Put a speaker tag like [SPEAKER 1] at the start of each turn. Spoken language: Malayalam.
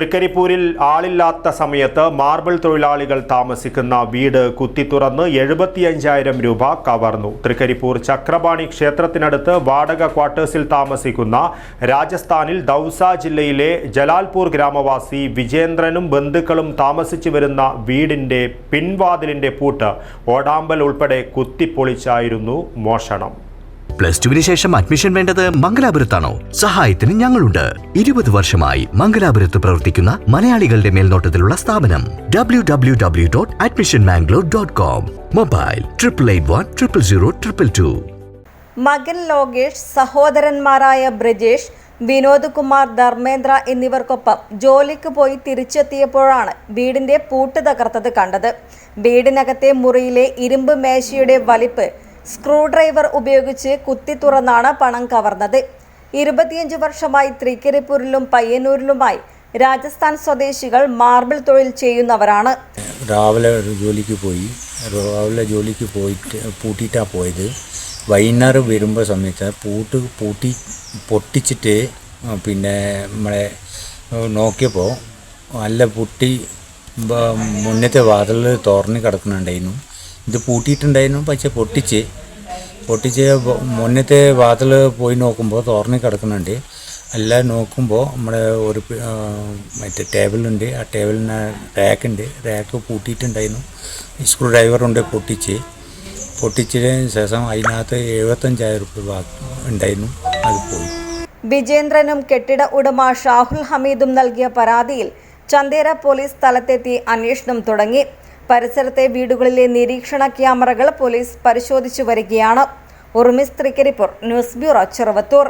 [SPEAKER 1] തൃക്കരിപ്പൂരിൽ ആളില്ലാത്ത സമയത്ത് മാർബിൾ തൊഴിലാളികൾ താമസിക്കുന്ന വീട് കുത്തിത്തുറന്ന് എഴുപത്തിയഞ്ചായിരം രൂപ കവർന്നു. തൃക്കരിപ്പൂർ ചക്രപാണി ക്ഷേത്രത്തിനടുത്ത് വാടക ക്വാർട്ടേഴ്സിൽ താമസിക്കുന്ന രാജസ്ഥാനിൽ ദൗസ ജില്ലയിലെ ജലാൽപൂർ ഗ്രാമവാസി വിജേന്ദ്രനും ബന്ധുക്കളും താമസിച്ചു വരുന്ന വീടിന്റെ പിൻവാതിലിന്റെ പൂട്ട് ഓടാമ്പൽ ഉൾപ്പെടെ കുത്തിപ്പൊളിച്ചായിരുന്നു മോഷണം.
[SPEAKER 2] പ്ലസ് ടുവിന് ശേഷം അഡ്മിഷൻ വേണ്ടത് മംഗലാപുരത്താണോ? സഹായത്തിന് ഞങ്ങളുണ്ട്. ഇരുപത് വർഷമായി മംഗലാപുരത്ത് പ്രവർത്തിക്കുന്ന മലയാളികളുടെ മേൽനോട്ടത്തിലുള്ള സ്ഥാപനം. W W W dot admission Mangalore dot com mobile triple eight one triple zero triple two.
[SPEAKER 3] മകൻ ലോകേഷ് സഹോദരന്മാരായ ബ്രജേഷ് വിനോദ് കുമാർ ധർമ്മേന്ദ്ര എന്നിവർക്കൊപ്പം ജോലിക്ക് പോയി തിരിച്ചെത്തിയപ്പോഴാണ് വീടിന്റെ പൂട്ട് തകർത്തത് കണ്ടത്. വീടിനകത്തെ മുറിയിലെ ഇരുമ്പ് മേശയുടെ വലിപ്പ് സ്ക്രൂ ഡ്രൈവർ ഉപയോഗിച്ച് കുത്തി തുറന്നാണ് പണം കവർന്നത്. ഇരുപത്തിയഞ്ച് വർഷമായി തൃക്കരിപ്പൂരിലും പയ്യന്നൂരിലുമായി രാജസ്ഥാൻ സ്വദേശികൾ മാർബിൾ തൊഴിൽ ചെയ്യുന്നവരാണ്.
[SPEAKER 4] രാവിലെ ഒരു ജോലിക്ക് പോയി. രാവിലെ ജോലിക്ക് പോയിട്ട് പൂട്ടിയിട്ടാണ് പോയത്. വൈകുന്നേരം വരുമ്പോൾ സമയത്ത് പൂട്ട് പൂട്ടി പൊട്ടിച്ചിട്ട് പിന്നെ നമ്മളെ നോക്കിയപ്പോൾ നല്ല പൊട്ടി മുന്നത്തെ വാതിൽ തുറന്ന് കിടക്കുന്നുണ്ടായിരുന്നു. ഇത് പൂട്ടിയിട്ടുണ്ടായിരുന്നു പക്ഷെ പൊട്ടിച്ച്. പൊട്ടിച്ച് മുന്നത്തെ വാതിൽ പോയി നോക്കുമ്പോൾ തുറന്ന് കിടക്കുന്നുണ്ട്. എല്ലാം നോക്കുമ്പോൾ നമ്മുടെ ഒരു മറ്റേ ടേബിളുണ്ട്. ആ ടേബിളിന് റാക്കുണ്ട്. റാക്ക് പൂട്ടിയിട്ടുണ്ടായിരുന്നു. സ്ക്രൂ ഡ്രൈവറുണ്ട് പൊട്ടിച്ച്. പൊട്ടിച്ചതിന് ശേഷം അതിനകത്ത് എഴുപത്തഞ്ചായിരം ബാക്കി ഉണ്ടായിരുന്നു. അത് പോയി.
[SPEAKER 3] വിജേന്ദ്രനും കെട്ടിട ഉടമ ഷാഹുൽ ഹമീദും നൽകിയ പരാതിയിൽ ചന്തേര പോലീസ് സ്ഥലത്തെത്തി അന്വേഷണം തുടങ്ങി. പരിസരത്തെ വീടുകളിലെ നിരീക്ഷണ ക്യാമറകൾ പോലീസ് പരിശോധിച്ചു വരികയാണ്. ഉറുമിസ് തൃക്കരിപ്പൂർ ന്യൂസ് ബ്യൂറോ ചെറുവത്തൂർ.